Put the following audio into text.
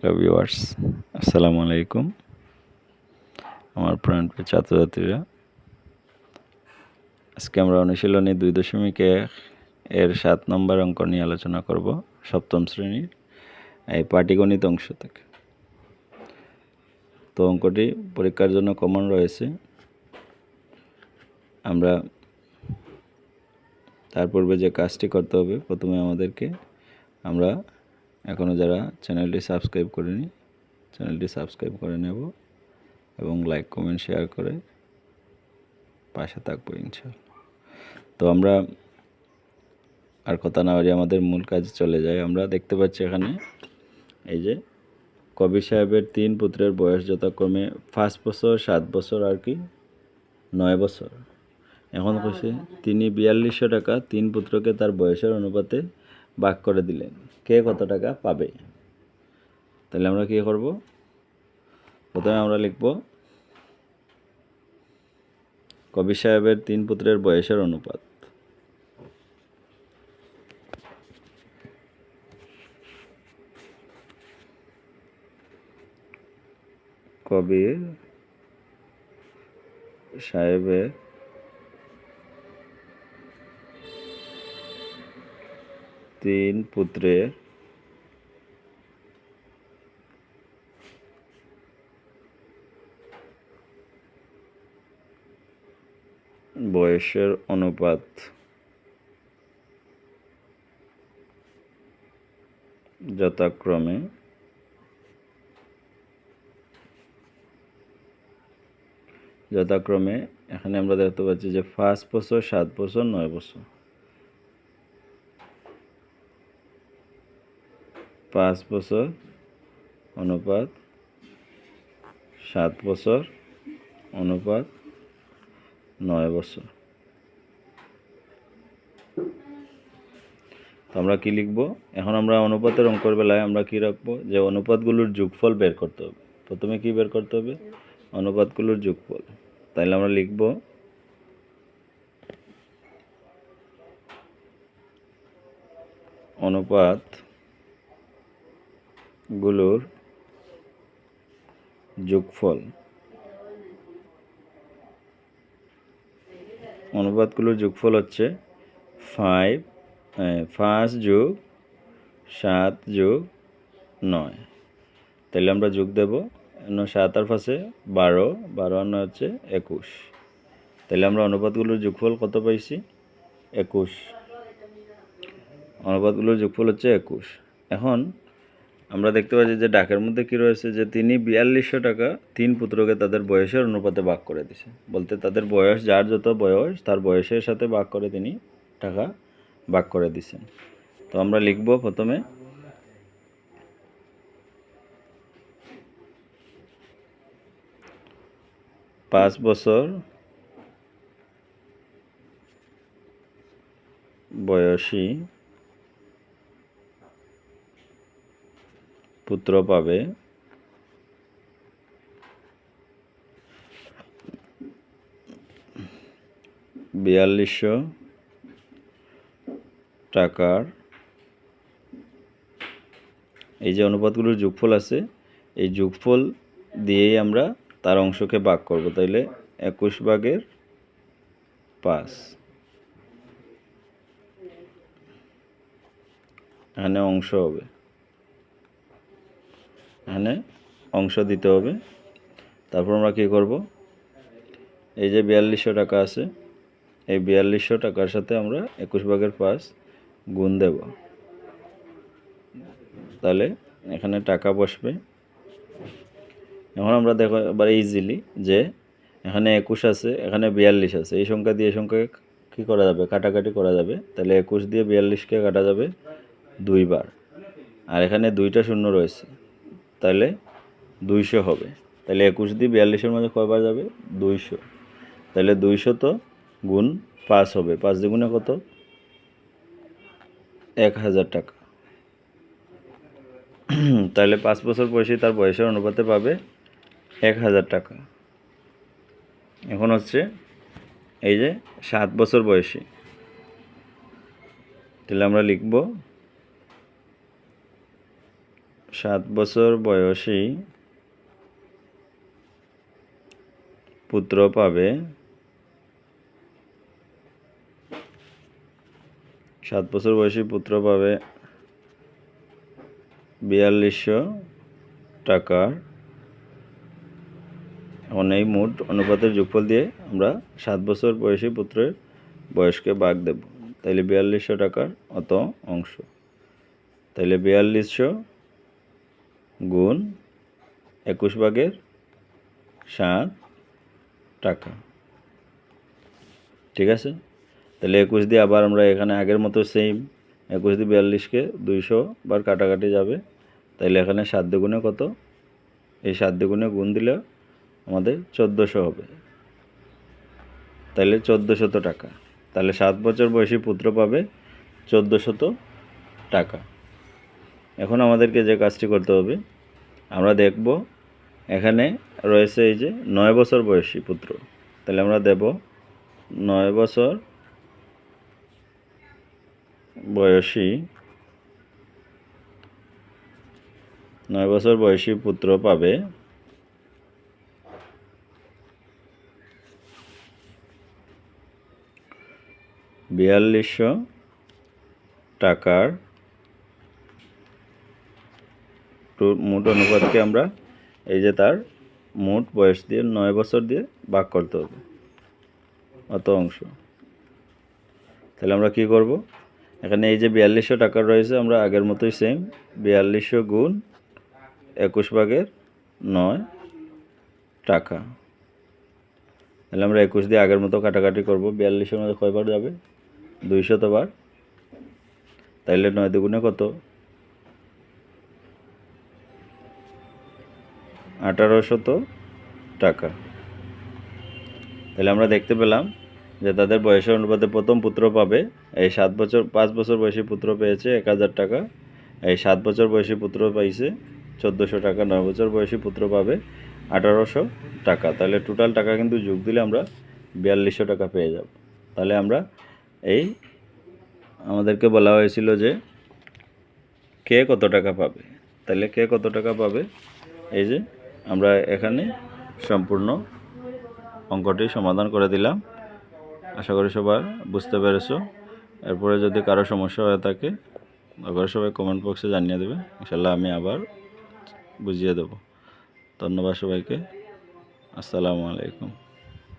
Hello viewers, আসসালামু আলাইকুম। আমার প্রাণপ্রিয় ছাত্রছাত্রীরা, আজকে আমরা অনুশীলনী দুই দশমিক এক এর সাত নম্বর অঙ্ক নিয়ে আলোচনা করব সপ্তম শ্রেণির এই পাটিগণিত অংশ থেকে। তো অঙ্কটি পরীক্ষার জন্য কমন রয়েছে। আমরা তার পূর্বে যে কাজটি করতে হবে, প্রথমে আমাদেরকে আমরা এখনও যারা চ্যানেলটি সাবস্ক্রাইব করেনি চ্যানেলটি সাবস্ক্রাইব করে নেব এবং লাইক কমেন্ট শেয়ার করে পাশে থাকব ইনশাল্লাহ তো আমরা আর কথা না বাড়িয়ে আমাদের মূল কাজে চলে যাই আমরা দেখতে পাচ্ছি এখানে এই যে কবির সাহেবের তিন পুত্রের বয়স যথাক্রমে পাঁচ বছর সাত বছর আর কি নয় বছর। এখন কইছে তিনি বিয়াল্লিশশো টাকা তিন পুত্রকে তার বয়সের অনুপাতে ভাগ করে দিলেন। কে কত টাকা পাবে? তাহলে আমরা কি করব? প্রথমে আমরা লিখব, কবি সাহেবের তিন পুত্রের বয়সের অনুপাত। কবির সাহেবের তিন পুত্রের বয়সের অনুপাত যথাক্রমে যথাক্রমে এখানে আমরা দেখতে পাচ্ছি যে পাঁচ বছর, সাত বছর, নয় বছর। পাঁচ বছর, অনুপাত সাত বছর, অনুপাত নয় বছর। তো আমরা কি লিখব? এখন আমরা অনুপাতের অঙ্কর বেলায় আমরা কি রাখব? যে অনুপাতগুলোর যোগফল বের করতে হবে। প্রথমে কি বের করতে হবে? অনুপাতগুলোর যোগফল। তাইলে আমরা লিখব অনুপাত গুলোর যোগফল অনুপাতগুলোর যোগফল হচ্ছে ফাইভ পাঁচ যোগ সাত যোগ নয়। তাহলে আমরা যোগ দেব সাত আর পাশে বারো বারো আর নয় হচ্ছে একুশ। তাহলে আমরা অনুপাতগুলোর যোগফল কত পাইছি? একুশ। অনুপাতগুলোর যোগফল হচ্ছে একুশ। এখন আমরা দেখতে পাচ্ছি যে ডাকের মধ্যে কি রয়েছে যে তিনি বিয়াল্লিশশো টাকা তিন পুত্রকে তাদের বয়সের অনুপাতে ভাগ করে দিছে বলতে তাদের বয়স, যার যত বয়স, তার বয়সের সাথে ভাগ করে তিনি টাকা ভাগ করে দিছেন তো আমরা লিখব প্রথমে। পাঁচ বছর বয়সী পুত্র পাবে। বিয়াল্লিশশো টাকার। এই যে অনুপাতগুলোর যোগফল আছে, এই যোগফল দিয়েই আমরা তার অংশকে ভাগ করব। তাইলে একুশ ভাগের পাঁচ। এখানে অংশ হবে। এখানে অংশ দিতে হবে। তারপর আমরা কী করব? এই যে বিয়াল্লিশশো টাকা আছে, এই বিয়াল্লিশশো টাকার সাথে আমরা একুশ ভাগের পাঁচ গুণ দেব। তাহলে এখানে টাকা বসবে। এখন আমরা দেখো এবার ইজিলি যে এখানে একুশ আছে, এখানে বিয়াল্লিশ আছে। এই সংখ্যা দিয়ে সংখ্যা কী করা যাবে? কাটাকাটি করা যাবে। তাহলে একুশ দিয়ে বিয়াল্লিশকে কাটা যাবে দুইবার। আর এখানে দুইটা শূন্য রয়েছে। তাহলে দুইশো হবে। তাহলে একুশ দিয়ে বিয়াল্লিশের মধ্যে কয়বার যাবে? দুইশো। তাহলে দুইশো তো গুণ পাঁচ হবে। পাঁচ দ্বিগুণে কত? এক হাজার টাকা। তাহলে পাঁচ বছর বয়সে তার বয়সের অনুপাতে পাবে এক হাজার টাকা। এখন হচ্ছে এই যে সাত বছর বয়সী। তাহলে আমরা লিখব সাত বছর বয়সী পুত্র পাবে। সাত বছর বয়সী পুত্র পাবে বিয়াল্লিশশো টাকার। এখন এই মোট অনুপাতের যোগফল দিয়ে আমরা সাত বছর বয়সী পুত্রের বয়সকে ভাগ দেব। তাইলে বিয়াল্লিশশো টাকার অত অংশ। তাইলে বিয়াল্লিশশো গুণ একুশ ভাগের সাত টাকা। ঠিক আছে? তাহলে একুশ দিয়ে আবার আমরা এখানে আগের মতো সেম একুশ দিয়ে বিয়াল্লিশকে দুইশো বার কাটাকাটি যাবে। তাইলে এখানে সাত দুগুণে কত? এই সাত দুগুণে গুণ দিলে আমাদের চোদ্দোশো হবে। তাহলে চোদ্দোশত টাকা। তাহলে সাত বছর বয়সী পুত্র পাবে চোদ্দোশত টাকা। এখন আমাদেরকে যে কাজটি করতে হবে, আমরা দেখব এখানে রয়েছে এই যে নয় বছর বয়সী পুত্র। তাহলে আমরা দেব নয় বছর বয়সী, নয় বছর বয়সী পুত্র পাবে। বিয়াল্লিশশো টাকার মোট অনুপাতকে আমরা এই যে তার মোট বয়স দিয়ে নয় বছর দিয়ে ভাগ করতে হবে, অত অংশ। তাহলে আমরা কি করব? এখানে এই যে বিয়াল্লিশশো টাকা রয়েছে, আমরা আগের মতোই সেম বিয়াল্লিশশো গুণ একুশ ভাগের নয় টাকা। তাহলে আমরা একুশ দিয়ে আগের মতো কাটাকাটি করব বিয়াল্লিশের মধ্যে কয়বার যাবে? দুইশতবার। তাইলে নয় দুগুণে কত? আঠারোশত টাকা। তাহলে আমরা দেখতে পেলাম যে তাদের বয়সের অনুপাতে প্রথম পুত্র পাবে। এই সাত বছর, পাঁচ বছর বয়সী পুত্র পেয়েছে এক হাজার টাকা। এই সাত বছর বয়সী পুত্র পাইছে চোদ্দোশো টাকা, নয় বছর বয়সী পুত্র পাবে আঠারোশো টাকা। তাহলে টোটাল টাকা কিন্তু যোগ দিলে আমরা বিয়াল্লিশশো টাকা পেয়ে যাব। তাহলে আমরা এই আমাদেরকে বলা হয়েছিল যে কে কত টাকা পাবে? তাহলে কে কত টাকা পাবে? এই যে আমরা এখানে সম্পূর্ণ অঙ্কটি সমাধান করে দিলাম। আশা করি সবার বুঝতে পেরেছ। এরপরে যদি কারও সমস্যা হয়ে থাকে দরকার সবাই কমেন্ট বক্সে জানিয়ে দেবে। ইনশাল্লাহ আমি আবার বুঝিয়ে দেবো। ধন্যবাদ সবাইকে। আসসালামু আলাইকুম।